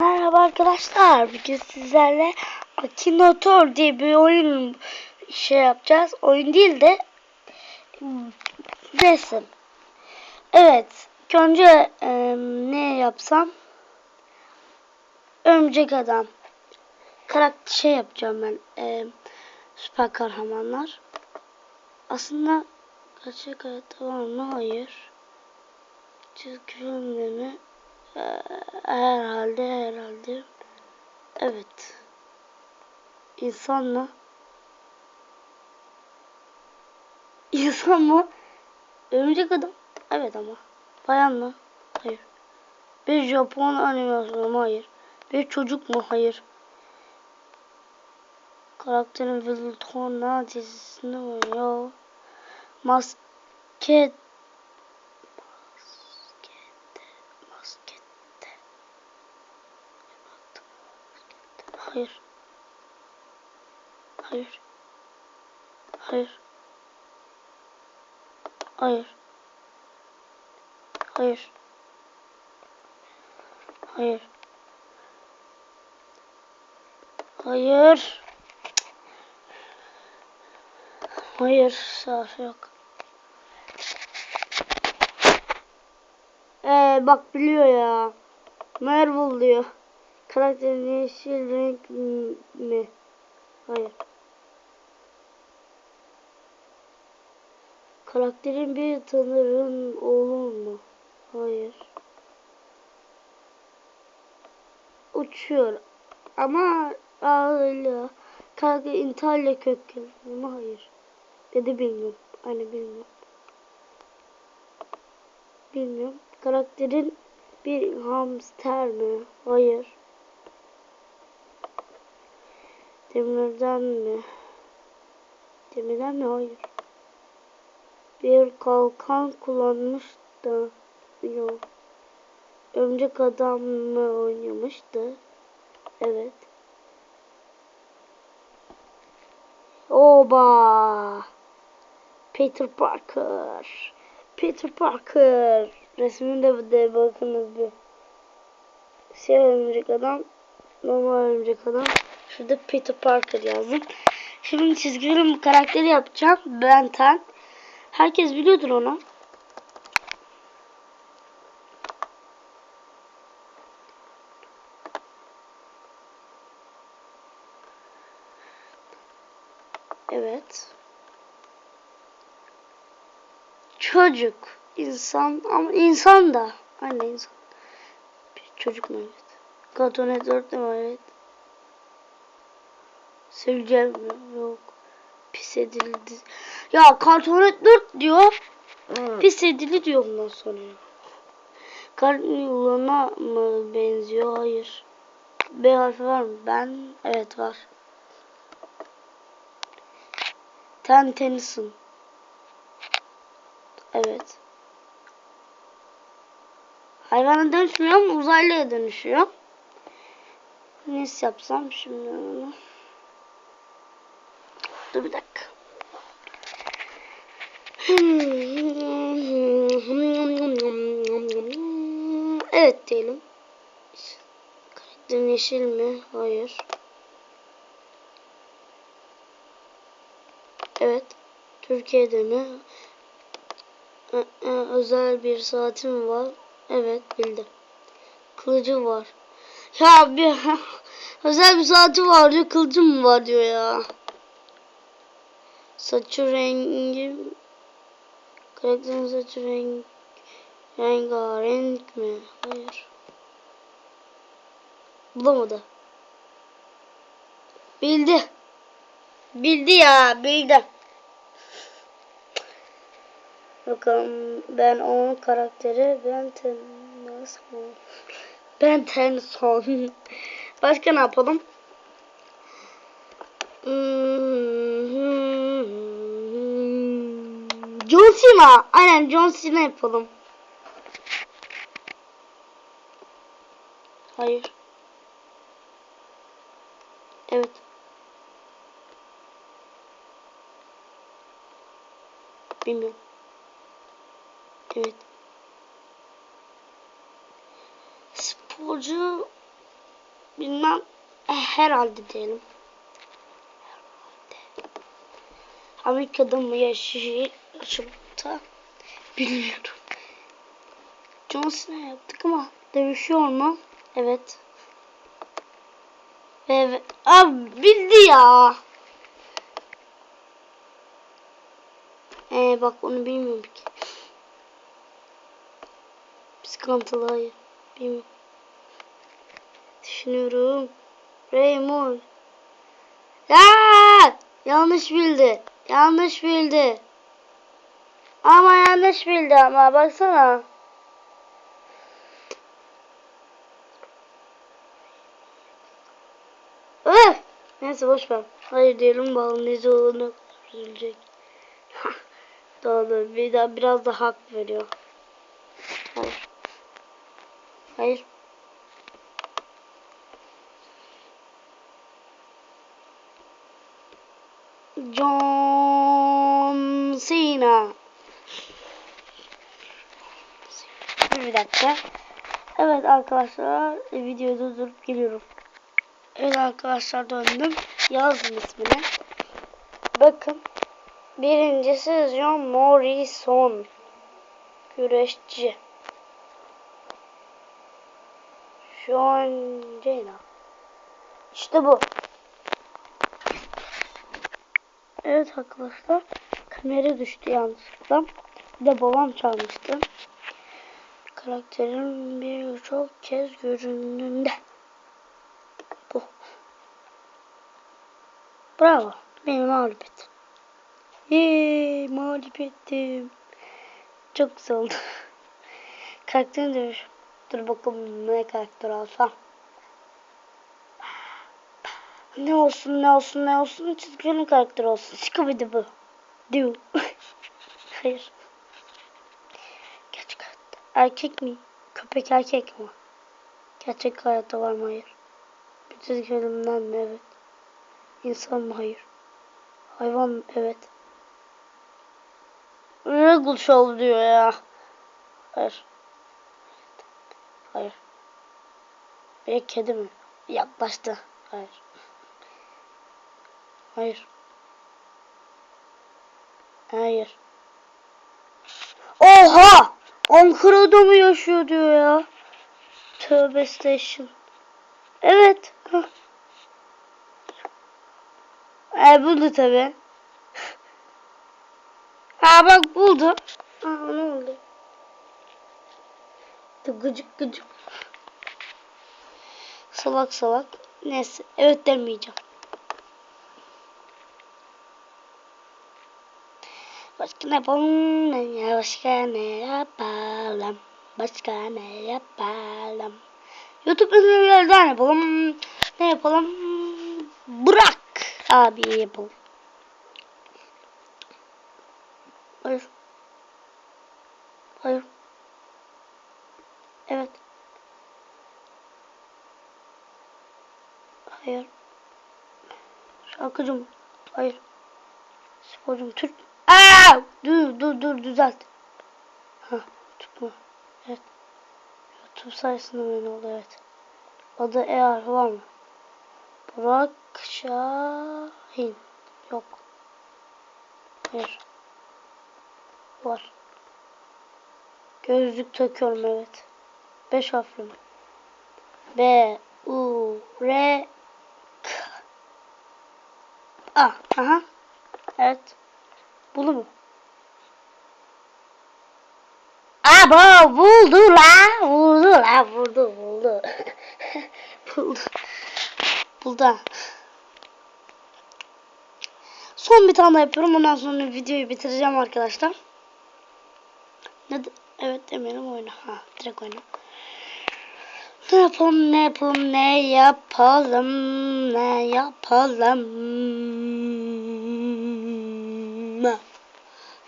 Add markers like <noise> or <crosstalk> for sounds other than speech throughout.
Merhaba arkadaşlar. Bugün sizlerle Akinator diye bir oyun şey yapacağız. Oyun değil de hmm, resim. Evet. önce e, ne yapsam? Örümcek adam. Karakter şey yapacağım ben. E, süper kahramanlar. Aslında gerçek hayatta var mı? Hayır. Çizgi filmde mi? Ee, herhalde herhalde. Evet. İnsan mı? <laughs> İnsan mı? Örümcek adam. Evet ama. Bayan mı? Hayır. Bir Japon animasyonu mu? Hayır. Bir çocuk mu? Hayır. Karakterin Viltona dizisinde oynuyor. Masket Hayır. Hayır. Hayır. Hayır. Hayır. Hayır. Hayır. Hayır, sağ yok. Ee, bak biliyor ya. Marvel diyor. Karakterin yeşil renk mi? Hayır. Karakterin bir tanırın oğlu mu? Hayır. Uçuyor. Ama öyle. Karakter İtalya kökenli mi? Hayır. Ya da bilmiyorum. Hani bilmiyorum. Bilmiyorum. Karakterin bir hamster mi? Hayır. Demirden mi? Demirden mi? Hayır. Bir kalkan kullanmış da yok. Örümcek adam mı oynamıştı? Evet. Oba! Peter Parker. Peter Parker. Resminde de bakınız bir. Siyah örümcek adam. Normal örümcek adam. Şurada Peter Parker yazdım. Şimdi çizgilerin bu karakteri yapacağım. Benten. Herkes biliyordur onu. Evet. Çocuk. insan ama insan da. Anne insan. Bir çocuk mu evet. Cartoon Network'te mi evet. Seveceğim mi? Yok. Pis edildi. Ya Cartoon Network diyor. Hmm. Pis edildi diyor ondan sonra. ya. Kar yılına mı benziyor? Hayır. B harfi var mı? Ben evet var. Ten Tennyson. Evet. Hayvana dönüşmüyor ama uzaylıya dönüşüyor. Nasıl yapsam şimdi onu? Dur bir dakika. Evet diyelim. Karakterin yeşil mi? Hayır. Evet. Türkiye'de mi? Ö- ö- Özel bir saati mi var? Evet bildim. Kılıcı var. Ya bir <laughs> özel bir saati var diyor. Kılıcı mı var diyor ya. Saçı rengi karakterin saçı renk rengarenk mi? Hayır. Bulamadı. Bildi. Bildi ya, bildi. Bakalım ben onun karakteri ben Tennyson. Ben Tennyson. <laughs> Başka ne yapalım? John Cena. Aynen John Cena yapalım. Hayır. Evet. Bilmiyorum. Evet. Sporcu bilmem eh, herhalde diyelim. Amerika'da mı yaşıyor da bilmiyorum. John Cena yaptık ama dövüşüyor mu? Evet. Evet. Abi bildi ya. Ee, bak onu bilmiyorum ki. Sıkıntılı hayır. Bilmiyorum. Düşünüyorum. Raymond. Ya! Yanlış bildi. Yanlış bildi. Ama yanlış bildi ama baksana. Öf! Neyse boş ver. Hayır diyelim balın izi olana üzülecek. <laughs> Doğru. Bir daha biraz da hak veriyor. Hayır. Hayır. John Cena. Bir dakika. Evet arkadaşlar videoyu durdurup geliyorum. Evet arkadaşlar döndüm. Yazdım ismini. Bakın. Birincisi John Morrison. Güreşçi. John Cena. İşte bu. Evet arkadaşlar. Kamera düştü yanlışlıkla. Bir de babam çalmıştı. Karakterin birçok kez göründüğünde. Bu. Bravo. Beni mağlup ettin. Yeee mağlup ettim. Çok güzel oldu. <laughs> Karakterin dövüş. Dur bakalım ne karakter alsam. Ne olsun ne olsun ne olsun çizgi karakter olsun. Scooby bu. Doo. <laughs> Hayır. Erkek mi? Köpek erkek mi? Gerçek hayatta var mı? Hayır. Bir çizgi filmden mi? Evet. İnsan mı? Hayır. Hayvan mı? Evet. Regal Show diyor ya. Hayır. Hayır. Bir kedi mi? Yaklaştı. Hayır. Hayır. Hayır. Oha! Ankara'da mı yaşıyor diyor ya. Tövbe station. Evet. E buldu tabi. Ha bak buldu. Ha ne oldu? Gıcık gıcık. Salak salak. Neyse. Evet demeyeceğim. Başka ne yapalım? Ne başka ne yapalım? Başka ne yapalım? YouTube ünlülerden yapalım. Ne yapalım? Bırak abi yapalım. Hayır. Hayır. Evet. Hayır. Şarkıcım. Hayır. Sporcum Türk. Aa! Dur dur dur düzelt. Tutma. Evet. YouTube sayesinde böyle oldu evet. Adı eğer var mı? Burak Şahin. Yok. Hayır. Var. Gözlük takıyorum evet. Beş harfli mi? B U R K A. Aha. Evet. Buldu mu? Abo buldu la. Buldu la. Buldu buldu. <laughs> buldu. Buldu. Son bir tane yapıyorum. Ondan sonra videoyu bitireceğim arkadaşlar. Ne de- evet demeyelim oyna. Ha direkt oyna. Ne yapalım ne yapalım ne yapalım ne yapalım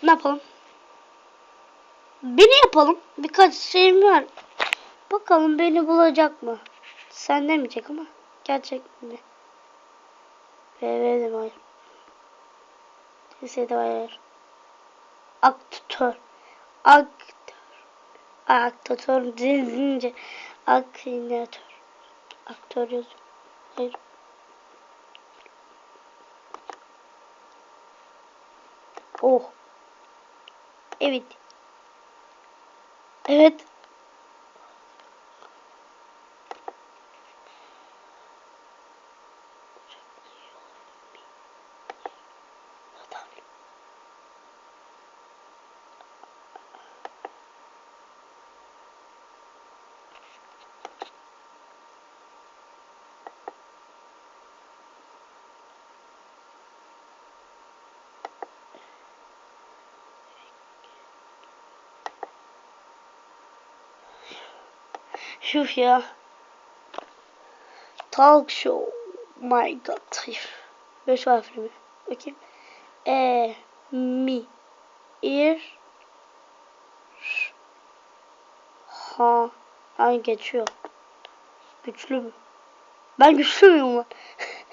ne yapalım beni yapalım. Birkaç şeyim var. Bakalım beni bulacak mı? Sen demeyecek ama? Gerçek mi evet hayır lisede hayır aktör. Aktör. Aktör deyince aktinatör aktör yazıyor. Hayır. Oh. Evet. Evet. Şuf ya. Talk show. My god. Hayır. Beş harfli mi? Bakayım. E, mi, ir, ha. Hangi geçiyor? Güçlü mü? Ben güçlü müyüm lan?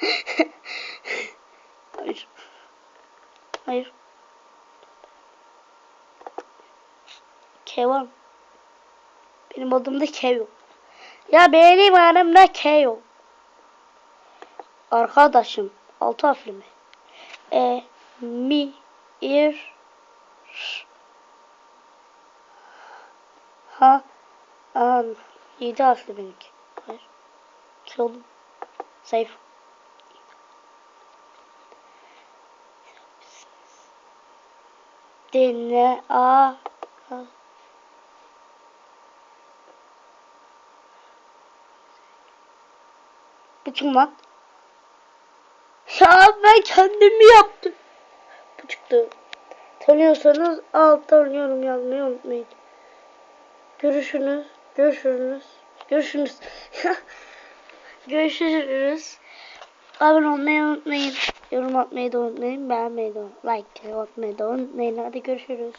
<laughs> Hayır. Hayır. K var mı? Benim adımda K yok. Ya benim aramda K yok. Arkadaşım. Altı harfli mi? E, mi, ir, ha, an. Yedi harfli benimki. Hayır. Ki oğlum. Zayıf. Dinle. A. a. Bu kim lan? Ya ben kendimi yaptım. Bu çıktı. Tanıyorsanız alttan yorum yazmayı unutmayın. Görüşürüz. Görüşürüz. Görüşürüz. <laughs> Görüşürüz. Abone olmayı unutmayın. Yorum atmayı da unutmayın. Beğenmeyi de unutmayın. Like atmayı da unutmayın. Hadi görüşürüz.